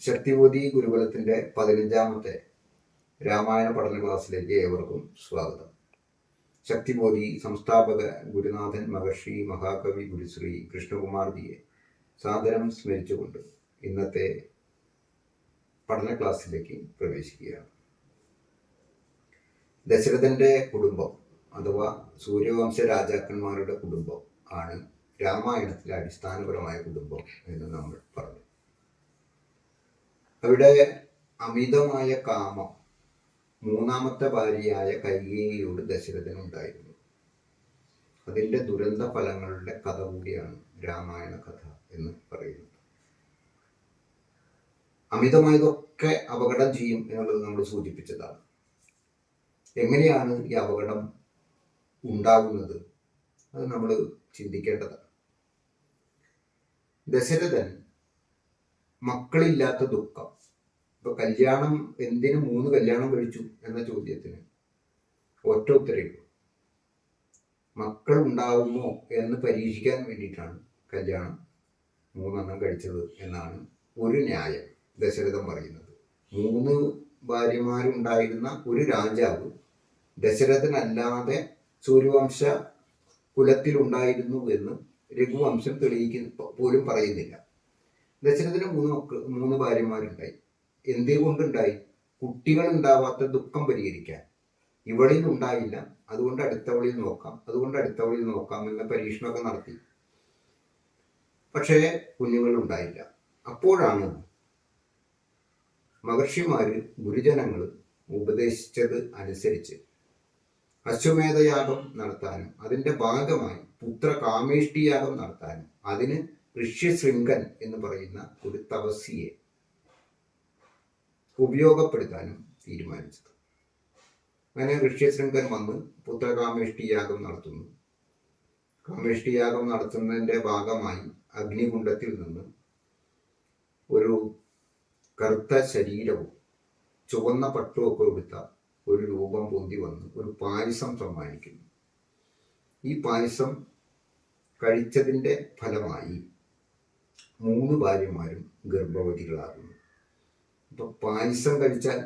ശക്തിബോധി ഗുരുകുലത്തിന്റെ പതിനഞ്ചാമത്തെ രാമായണ പഠന ക്ലാസ്സിലേക്ക് ഏവർക്കും സ്വാഗതം. ശക്തിബോധി സംസ്ഥാപക ഗുരുനാഥൻ മഹർഷി മഹാകവി ഗുരുശ്രീ കൃഷ്ണകുമാർജിയെ സാദരം സ്മരിച്ചുകൊണ്ട് ഇന്നത്തെ പഠന ക്ലാസ്സിലേക്ക് പ്രവേശിക്കുകയാണ്. ദശരഥന്റെ കുടുംബം അഥവാ സൂര്യവംശ രാജാക്കന്മാരുടെ കുടുംബം ആണ് രാമായണത്തിലെ അടിസ്ഥാനപരമായ കുടുംബം എന്ന് നമ്മൾ പറഞ്ഞു. അവിടെ അമിതമായ കാമം മൂന്നാമത്തെ ഭാര്യയായ കൈകേയിയോട് ദശരഥനുണ്ടായിരുന്നു. അതിന്റെ ദുരന്ത ഫലങ്ങളുടെ കഥ കൂടിയാണ് രാമായണ കഥ എന്ന് പറയുന്നത്. അമിതമായതൊക്കെ അപകടം ചെയ്യും എന്നുള്ളത് നമ്മൾ സൂചിപ്പിച്ചതാണ്. എങ്ങനെയാണ് ഈ അപകടം ഉണ്ടാകുന്നത്? അത് നമ്മൾ ചിന്തിക്കേണ്ടതാണ്. ദശരഥൻ മക്കളില്ലാത്ത ദുഃഖം. ഇപ്പൊ കല്യാണം എന്തിനു മൂന്ന് കല്യാണം കഴിച്ചു എന്ന ചോദ്യത്തിന് ഒറ്റ ഉത്തരവ് മക്കൾ ഉണ്ടാവുമോ എന്ന് പരീക്ഷിക്കാൻ വേണ്ടിയിട്ടാണ് കല്യാണം മൂന്നെണ്ണം കഴിച്ചത് എന്നാണ് ഒരു ന്യായം ദശരഥം പറയുന്നത്. മൂന്ന് ഭാര്യമാരുണ്ടായിരുന്ന ഒരു രാജാവ് ദശരഥനല്ലാതെ സൂര്യവംശ കുലത്തിലുണ്ടായിരുന്നു എന്ന് രഘുവംശം തെളിയിക്കുന്ന പോലും പറയുന്നില്ല. ദശരഥന് മൂന്ന് മക്കൾ മൂന്ന് ഭാര്യമാരുണ്ടായി. എന്തുകൊണ്ടുണ്ടായി കുട്ടികൾ ഉണ്ടാവാത്ത ദുഃഖം പരിഹരിക്കാൻ. ഇവളിൽ ഉണ്ടായില്ല. അതുകൊണ്ട് അടുത്തവളിൽ നോക്കാം. അതുകൊണ്ട് അടുത്തവളിൽ നോക്കാം എന്ന പരീക്ഷണമൊക്കെ നടത്തി. പക്ഷേ കുഞ്ഞുങ്ങൾ ഉണ്ടായില്ല. അപ്പോഴാണ് മഹർഷിമാര് ഗുരുജനങ്ങൾ ഉപദേശിച്ചത് അനുസരിച്ച് അശ്വമേധയാഗം നടത്താനും അതിന്റെ ഭാഗമായി പുത്ര കാമേഷ്ടിയാഗം നടത്താനും അതിന് ഋഷ്യശൃംഗൻ എന്ന് പറയുന്ന ഒരു തപസ്സിയെ ഉപയോഗപ്പെടുത്താനും തീരുമാനിച്ചത്. അങ്ങനെ ഋഷ്യശൃംഗൻ വന്ന് പുത്രകാമേഷ്ടിയാഗം നടത്തുന്നു. കാമേഷ്ടിയാഗം നടത്തുന്നതിന്റെ ഭാഗമായി അഗ്നികുണ്ഡത്തിൽ നിന്ന് ഒരു കറുത്ത ശരീരവും ചുവന്ന പട്ടുമൊക്കെ എടുത്ത ഒരു രൂപം പൊന്തി വന്ന് ഒരു പായസം സമ്മാനിക്കുന്നു. ഈ പായസം കഴിച്ചതിന്റെ ഫലമായി മൂന്ന് ഭാര്യമാരും ഗർഭവതികളാകുന്നു. അപ്പൊ പായസം കഴിച്ചാൽ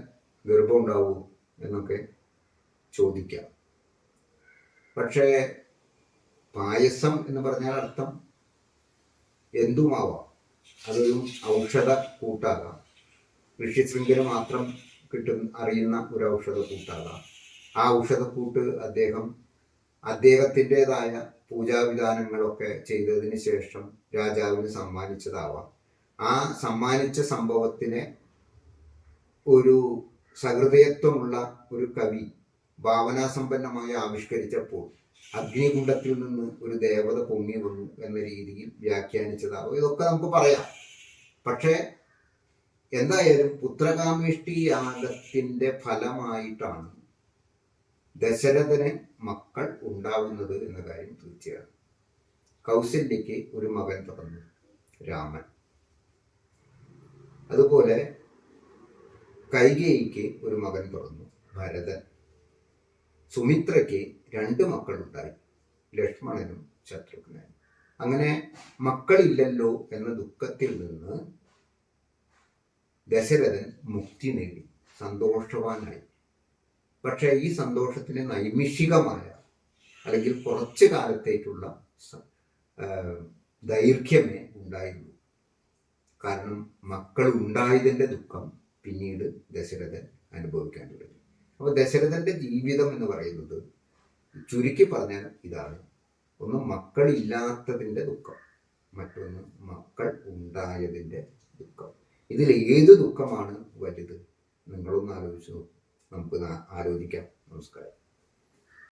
ഗർഭം ഉണ്ടാവുമോ എന്നൊക്കെ ചോദിക്കാം. പക്ഷേ പായസം എന്ന് പറഞ്ഞാൽ അർത്ഥം എന്തുമാവാം? അതൊരു ഔഷധ കൂട്ടാകാം. ഋഷ്യശൃംഖല മാത്രം കിട്ടുന്ന അറിയുന്ന ഒരു ഔഷധ കൂട്ടാകാം. ആ ഔഷധക്കൂട്ട് അദ്ദേഹം അദ്ദേഹത്തിന്റെതായ പൂജാവിധാനങ്ങളൊക്കെ ചെയ്തതിന് ശേഷം രാജാവിന് സമ്മാനിച്ചതാവാം. ആ സമ്മാനിച്ച സംഭവത്തിനെ ഒരു സഹൃദയത്വമുള്ള ഒരു കവി ഭാവനാസമ്പന്നമായി ആവിഷ്കരിച്ചപ്പോൾ അഗ്നികുണ്ഡത്തിൽ നിന്ന് ഒരു ദേവത പൊങ്ങി വന്നു എന്ന രീതിയിൽ വ്യാഖ്യാനിച്ചതാവും. ഇതൊക്കെ നമുക്ക് പറയാം. പക്ഷേ എന്തായാലും പുത്രകാമേഷ്ടി യാഗത്തിന്റെ ഫലമായിട്ടാണ് ദശരഥന് മക്കൾ ഉണ്ടാവുന്നത് എന്ന കാര്യം തീർച്ചയാണ്. കൗസല്യയ്ക്ക് ഒരു മകൻ പിറന്നു രാമൻ. അതുപോലെ കൈകേയിക്ക് ഒരു മകൻ പിറന്നു ഭരതൻ. സുമിത്രയ്ക്ക് രണ്ട് മക്കളുണ്ടായി ലക്ഷ്മണനും ശത്രുഘ്നനും. അങ്ങനെ മക്കളില്ലല്ലോ എന്ന ദുഃഖത്തിൽ നിന്ന് ദശരഥൻ മുക്തി നേടി സന്തോഷവാനായി. പക്ഷേ ഈ സന്തോഷത്തിന് നൈമിഷികമായ അല്ലെങ്കിൽ കുറച്ച് കാലത്തേക്കുള്ള ദൈർഘ്യമേ ഉണ്ടായുള്ളൂ കാരണം മക്കൾ ഉണ്ടായതിന്റെ ദുഃഖം പിന്നീട് ദശരഥൻ അനുഭവിക്കാൻ തുടങ്ങി. അപ്പോൾ ദശരഥന്റെ ജീവിതം എന്ന് പറയുന്നത് ചുരുക്കി പറഞ്ഞാൽ ഇതാണ്. ഒന്ന് മക്കളില്ലാത്തതിന്റെ ദുഃഖം മറ്റൊന്ന് മക്കൾ ഉണ്ടായതിന്റെ ദുഃഖം. ഇതിൽ ഏത് ദുഃഖമാണ് വലുത്? നിങ്ങളൊന്ന് ആലോചിച്ച് നോക്കും. നമുക്ക് ആലോചിക്കാം. നമസ്കാരം.